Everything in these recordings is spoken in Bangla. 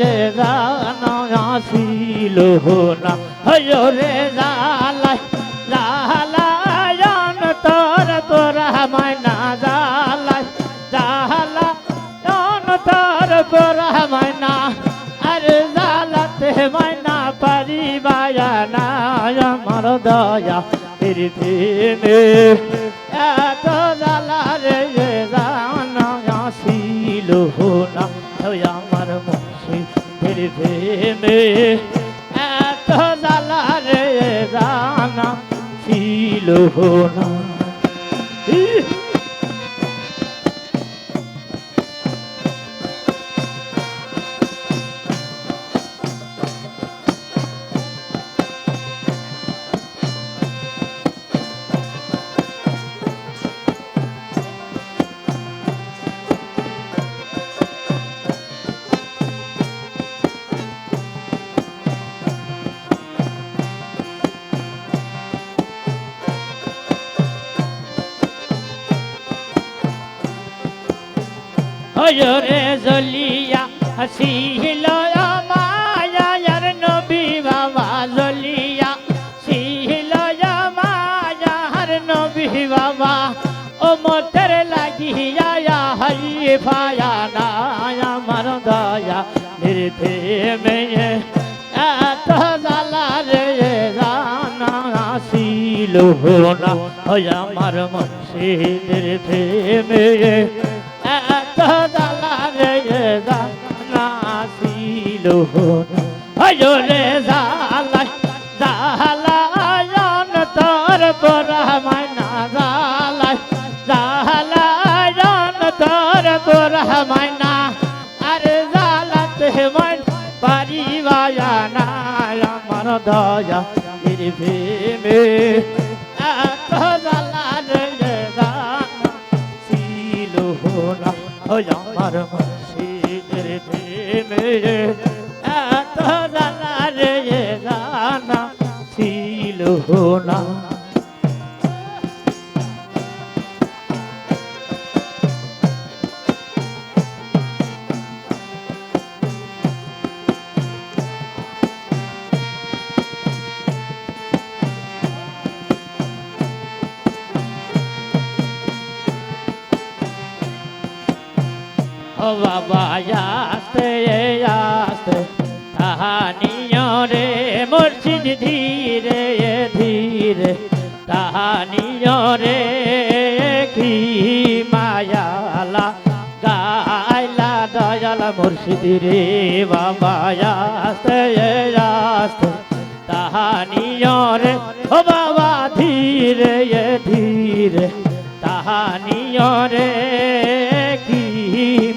রে জানা আসিল না হরে জালা জালায়ন তোর তোরা মায়না জালা জালায়ন তোর তোরা মায়না আরে জালাতে মাইনা মায়না পারিবায়ানা আমার দয়া। ফিরি এত জালা রে জানা আসিল না ফিরি প্রেমে এত জালা রে জানা ছিল না। হজরে জলিয়া হাসিল মায়ার নবী বাবা জলিয়া সিহিল মায়ার নবী বাবা, ও মতের লাগিয়া হাই ফায়া না, আমার দয়া নির্থে মেয়ে এত জালা রে, জানা ওই আমার মসজিদের প্রেমে মাইনা জালা জালায়ন মাইনা আরে জালাতে মাইন পারিবায়ানা আমার দয়া নির্ভেমে এত না ওই আমার মসজিদের প্রেমে এত ছিল না। ও বাবা, আস্তে আস্তে। তাহানিও রে, মসজিদ ধীরে ধীরে। তাহানিও রে, কি মায়ালা গাইলা দয়ালা মুর্শিদ রে বাবা, আস্তে আস্তে। তাহানিও রে, ও বাবা, ধীরে ধীরে। তাহানিও রে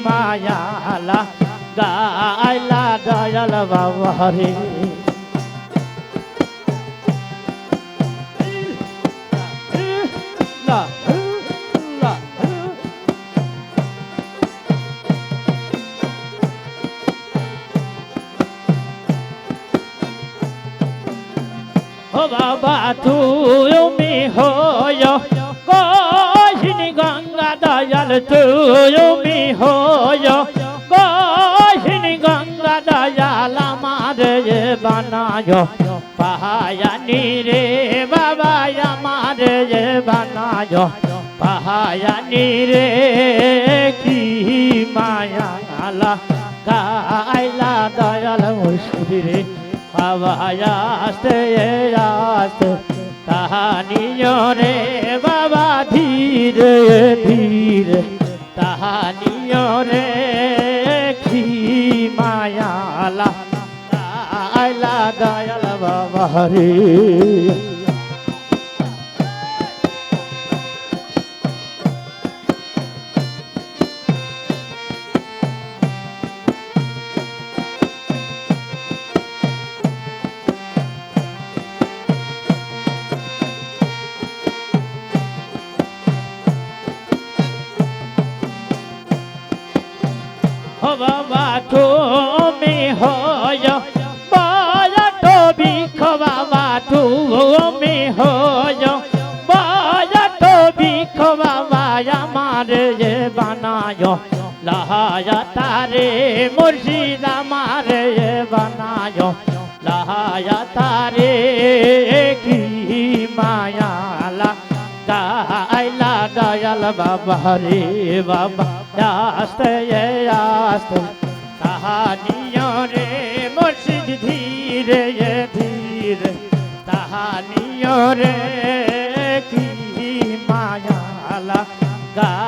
মায়ালা গাইলা দয়াল বাবা রে বাবা তুমি হয় দয়াল তুমি হয় কহিনি গঙ্গা দয়াল আমার বানায় পাহায়ানি রে বাবা আমার বানায় পাহায়ানি রে কি মায়া গাইলা দয়াল মুর্শিদ রে। বাবা আস্তে আস্তে তাহানিও রে বাবা, ধীরে ধীরে। তাহানিও রে কি মায়ালা আইলা দয়াল বাবা রে। আমার যে বানায় লাহায়া তারে মুর্শিদ আমারে বানায় লাহায়া তারে কি মায়ালা গাইলা দয়াল বাবা রে বাবা আস্তে আস্তে তাহানিয় রে মুর্শিদ ধীরে ধীরে তাহানিয় রে কি মায়ালা গাইলা